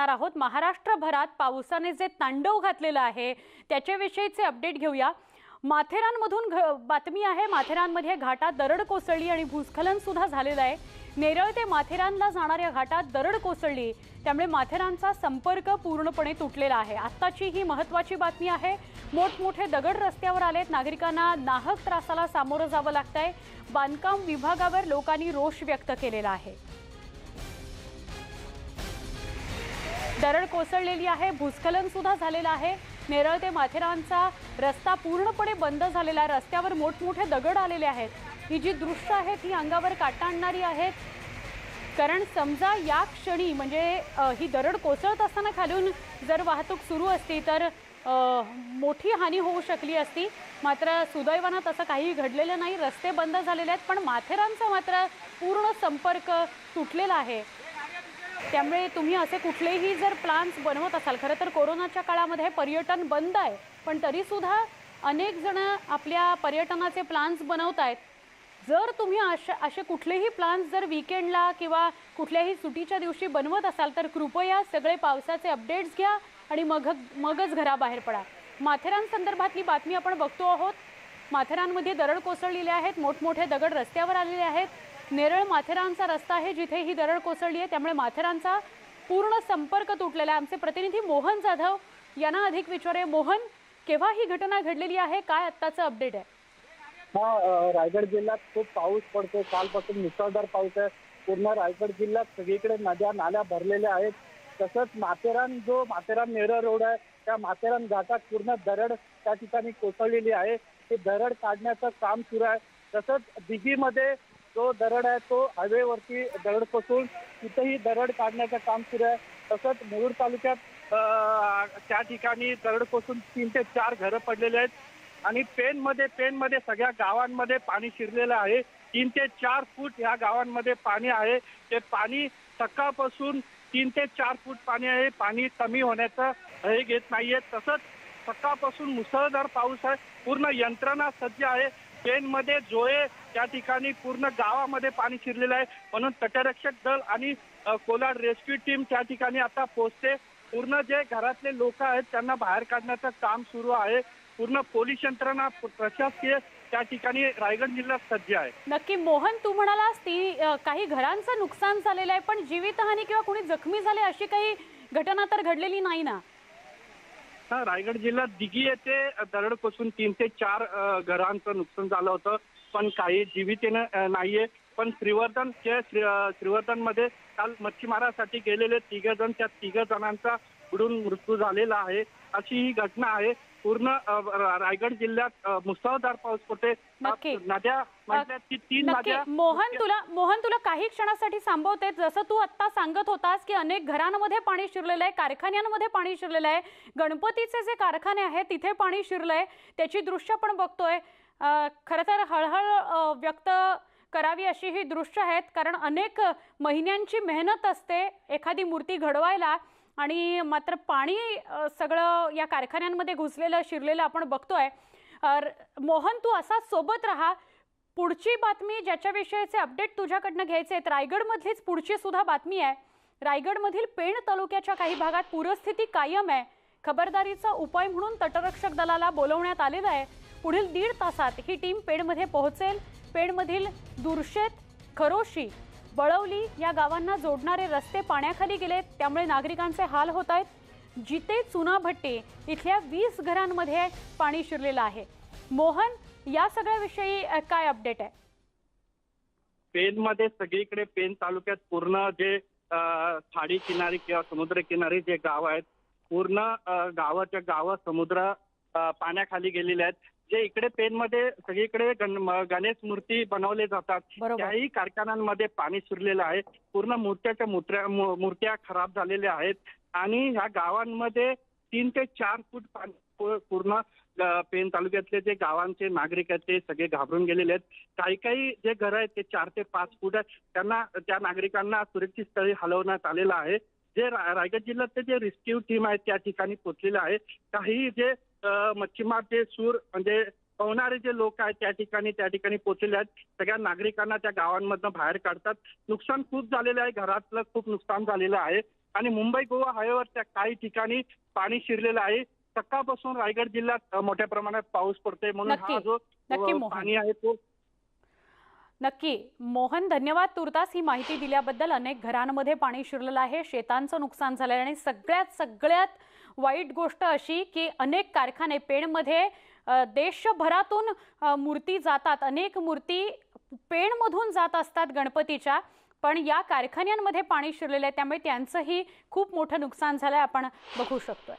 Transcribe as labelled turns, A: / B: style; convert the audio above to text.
A: पाहणार आहोत. महाराष्ट्रभरात पावसाने जे तांडव घातलेलं आहे त्याच्याविषयीचे अपडेट घेऊया. माथेरानमधून घ बातमी आहे माथेरानमध्ये घाटात दरड कोसळली आणि भूस्खलन सुद्धा झालेलं आहे. नेरळ ते माथेरानला जाणाऱ्या घाटात दरड कोसळली. त्यामुळे माथेरानचा संपर्क पूर्णपणे तुटलेला आहे. आत्ताची ही महत्त्वाची बातमी आहे. मोठमोठे दगड रस्त्यावर आलेत. नागरिकांना नाहक त्रासाला सामोरं जावं लागतंय. बांधकाम विभागावर लोकांनी रोष व्यक्त केलेला आहे. दरड कोसळलेली आहे भूस्खलन सुद्धा झालेलं आहे. नेरळ ते माथेरानचा रस्ता पूर्णपणे बंद झालेला आहे रस्त्यावर मोठमोठे दगड आलेले आहेत. ही जी दृश्य आहेत ही अंगावर काटा आणणारी आहेत. कारण समजा या क्षणी म्हणजे ही दरड कोसळत असताना खालून जर वाहतूक सुरू असती तर मोठी हानी होऊ शकली असती. मात्र सुदैवानं तसं काही घडलेलं नाही. रस्ते बंद झालेले आहेत पण माथेरानचा मात्र पूर्ण संपर्क तुटलेला आहे. त्यामुळे तुम्ही असे कुठलेही जर प्लान्स बनवत असाल खरं तर कोरोनाच्या काळामध्ये पर्यटन बंद आहे पण तरीसुद्धा अनेक जण आपल्या पर्यटनाचे प्लान्स बनवत आहेत जर तुम्ही अशा असे कुठलेही प्लान्स जर विकेंडला किंवा कुठल्याही सुटीच्या दिवशी बनवत असाल तर कृपया सगळे पावसाचे अपडेट्स घ्या आणि मग मगच घराबाहेर पडा. माथेरान संदर्भातली बातमी आपण बघतो आहोत. माथेरानमध्ये दरड कोसळलेले आहेत मोठमोठे दगड रस्त्यावर आलेले आहेत. नेरळ माथेरानचा रस्ता आहे जिथे ही दरड कोसळली आहे. त्यामुळे माथेरानचा पूर्ण संपर्क तुटलेला आहे. आमचे प्रतिनिधी मोहन जाधव यांना अधिक विचारे मोहन केव्हा ही घटना घडलेली आहे? काय आत्ताचं अपडेट आहे?
B: हा रायगड जिल्ह्यात खूप पाऊस पडतो कालपासून मुसळधार पाऊस आहे. पूर्ण रायगड जिल्ह्यात सगळीकडे नद्या नाल्या भरलेल्या आहेत. तसंच माथेरान जो माथेरान नेरळ रोड आहे त्या माथेरान घाटात पूर्ण दरड त्या ठिकाणी कोसळलेली आहे. ते दरड काढण्याचं काम सुरू आहे. तसंच दिघीमध्ये जो दरड आहे तो हायवेवरती दरड कोसळून तिथेही दरड काढण्याचं काम सुरू आहे. तसंच मुरुड तालुक्यात त्या ठिकाणी दरड कोसळून तीन ते चार घरं पडलेले आहेत. आणि पेनमध्ये पेनमध्ये सगळ्या गावांमध्ये पाणी शिरलेलं आहे. तीन ते चार फूट ह्या गावांमध्ये पाणी आहे. ते पाणी सकाळपासून तीन ते चार फूट पाणी आहे. पाणी कमी होण्याचं हे घेत नाहीये. तसंच सकाळपासून मुसळधार पाऊस आहे. पूर्ण यंत्रणा सज्ज आहे. पेनमध्ये जोळे त्या ठिकाणी पूर्ण गावामध्ये पाणी शिरलेलं आहे. म्हणून तटरक्षक दल आणि कोलाड रेस्क्यू टीम त्या ठिकाणी आता पोहोचते. पूर्ण जे घरातले लोक आहेत त्यांना बाहेर काढण्याचं काम सुरू आहे. पूर्ण पोलीस यंत्रणा प्रशासकीय त्या ठिकाणी रायगड जिल्ह्यात सज्ज आहे.
A: नक्की मोहन तू म्हणालास ती काही घरांचं नुकसान झालेलं आहे पण जीवितहानी किंवा कोणी जखमी झाले अशी काही घटना तर घडलेली नाही ना?
B: रायगड जिल्ह्यात दिघी येथे दरड कोसळून तीन ते चार घरांचं नुकसान झालं होतं. पण काही जीवितेनं नाहीये. पण श्रीवर्धन जे श्रीवर्धनमध्ये काल मच्छीमारासाठी गेलेले तिघ जण त्या तिघ जणांचा बुडून मृत्यू झालेला आहे. अशी ही घटना आहे. पूर्ण रायगड जिल्ह्यात मुसळधार पाऊस पडते. नद्या की तीन नद्या
A: मोहन तुला मोहन तुला काही क्षणासाठी थांबवते जसं तू आता सांगत होतास की अनेक घरांमध्ये पाणी शिरलेलं आहे कारखान्यांमध्ये पाणी शिरलेलं आहे गणपतीचे जे कारखाने आहेत तिथे पाणी शिरलंय त्याची दृश्य पण बघतोय. खरं तर हळहळ व्यक्त करावी अशी ही दृश्य आहेत. कारण अनेक महिन्यांची मेहनत असते एखादी मूर्ती घडवायला. आणि मात्र पाणी सगळं या कारखान्यांमध्ये घुसलेलं शिरलेलं आपण बघतोय. मोहन तू असाच सोबत राहा. पुढची बातमी ज्याच्याविषयीचे अपडेट तुझ्याकडनं घ्यायचे आहेत. रायगडमधलीच पुढची सुद्धा बातमी आहे. रायगडमधील पेण तालुक्याच्या काही भागात पूरस्थिती कायम आहे. खबरदारीचा उपाय म्हणून तटरक्षक दलाला बोलवण्यात आलेलं आहे. पुढील दीड तासात ही टीम पेणमध्ये पोहोचेल. पेणमधील दुर्शेत खरोशी बळवली या गावांना जोडणारे रस्ते पाण्याखाली गेलेत त्यामुळे नागरिकांचे हाल होत आहेत. जिते चुनाभट्टी इथल्या वीस घरांमध्ये पाणी शिरलेलं आहे. मोहन या सगळ्याविषयी काय अपडेट आहे?
B: पेनमध्ये सगळीकडे पेन तालुक्यात पूर्ण जे खाडी किनारी किंवा समुद्र किनारी जे गाव आहेत पूर्ण गावाच्या गाव समुद्र पाण्याखाली गेलेले आहेत. जे इकडे पेनमध्ये सगळीकडे गणेश मूर्ती बनवले जातात. त्याही कारखान्यांमध्ये पाणी शिरलेलं आहे. पूर्ण मूर्त्याच्या मूर्त्या मूर्त्या खराब झालेल्या आहेत. आणि ह्या गावांमध्ये तीन ते चार फूट पाणी पूर्ण पेन तालुक्यातले जे गावांचे नागरिक आहेत ते सगळे घाबरून गेलेले आहेत. काही काही जे घर आहेत ते चार ते पाच फूट आहेत. त्यांना त्या नागरिकांना सुरक्षित स्थळी हलवण्यात आलेलं आहे. जे रायगड जिल्ह्यातले जे रेस्क्यू टीम आहेत त्या ठिकाणी पोहोचलेले आहे. काही जे मच्छीमार जे सूर म्हणजे पोहणारे जे लोक आहेत त्या ठिकाणी त्या ठिकाणी पोहोचलेले आहेत. सगळ्या नागरिकांना त्या गावांमधनं बाहेर काढतात. नुकसान खूप झालेलं आहे. घरातलं खूप नुकसान झालेलं आहे. आणि मुंबई गोवा हायवेवरच्या काही ठिकाणी पाणी शिरलेलं आहे. सकाळपासून रायगड जिल्ह्यात मोठ्या प्रमाणात पाऊस पडतोय म्हणून. हा जो. पाणी आहे तो
A: नक्की मोहन धन्यवाद तुर्तास ही माहिती दिल्याबद्दल अनेक घरांमध्ये पाणी शिरलेलं आहे. शेतांचं नुकसान झालं आहे आणि सगळ्यात सगळ्यात वाईट गोष्ट अशी की अनेक कारखाने पेणमध्ये देशभरातून मूर्ती जातात. अनेक मूर्ती पेणमधून जात असतात गणपतीच्या पण या कारखान्यांमध्ये पाणी शिरलेलं आहे. त्यामुळे त्यांचंही खूप मोठं नुकसान झालं आहे आपण बघू शकतोय.